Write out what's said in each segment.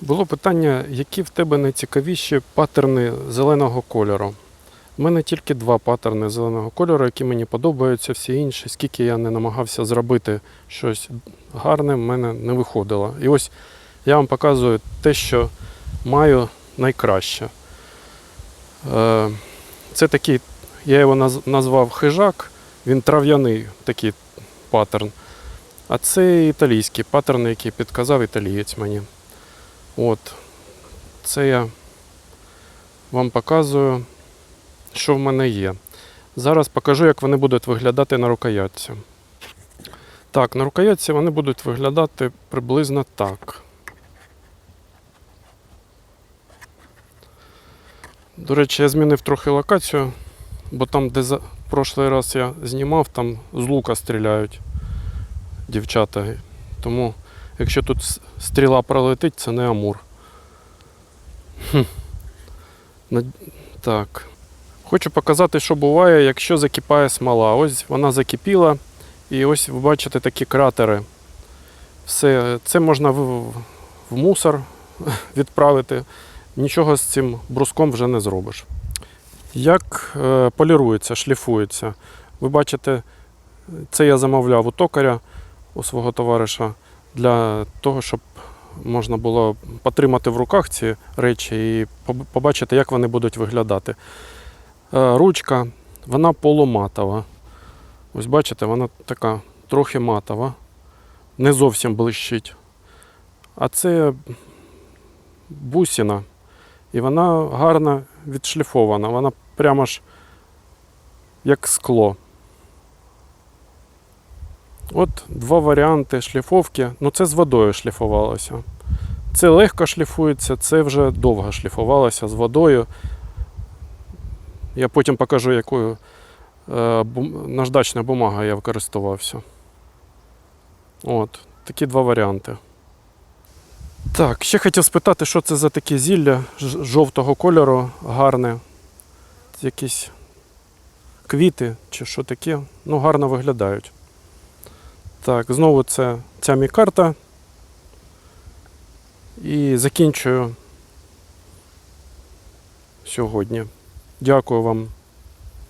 Було питання, які в тебе найцікавіші паттерни зеленого кольору. У мене тільки два паттерни зеленого кольору, які мені подобаються, всі інші, скільки я не намагався зробити щось гарне, в мене не виходило. І ось я вам показую те, що маю найкраще. Е, Це такий, я його назвав хижак, він трав'яний такий паттерн. А це італійський паттерн, який підказав італієць мені. От. Це я вам показую, що в мене є. Зараз покажу, як вони будуть виглядати на рукоятці. Так, на рукоятці вони будуть виглядати приблизно так. До речі, я змінив трохи локацію, бо там, де за прошлий раз я знімав, там з лука стріляють дівчата. Тому Якщо тут стріла пролетить, це не амур. Хм. Так. Хочу показати, що буває, якщо закипає смола. Ось вона закипіла, і ось ви бачите такі кратери. Все, це можна в, в мусор відправити. Нічого з цим бруском вже не зробиш. Як е, полірується, шліфується. Ви бачите, це я замовляв у токаря у свого товариша для того, щоб можна було потримати в руках ці речі і побачити, як вони будуть виглядати. Е, Ручка, вона полуматова. Ось бачите, вона така трохи матова, не зовсім блищить. А це бусина, і вона гарно відшліфована, вона прямо ж як скло. От два варіанти шліфовки. Ну, це з водою шліфувалося. Це легко шліфується, це вже довго шліфувалося з водою. Я потім покажу, якою е, наждачна бумага я використовувався. От, такі два варіанти. Так, ще хотів спитати, що це за таке зілля жовтого кольору, гарне. Якісь квіти чи що таке. Ну, гарно виглядають. Так, знову це ця мікарта. І закінчую сьогодні. Дякую вам.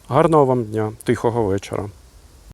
Гарного вам дня, тихого вечора.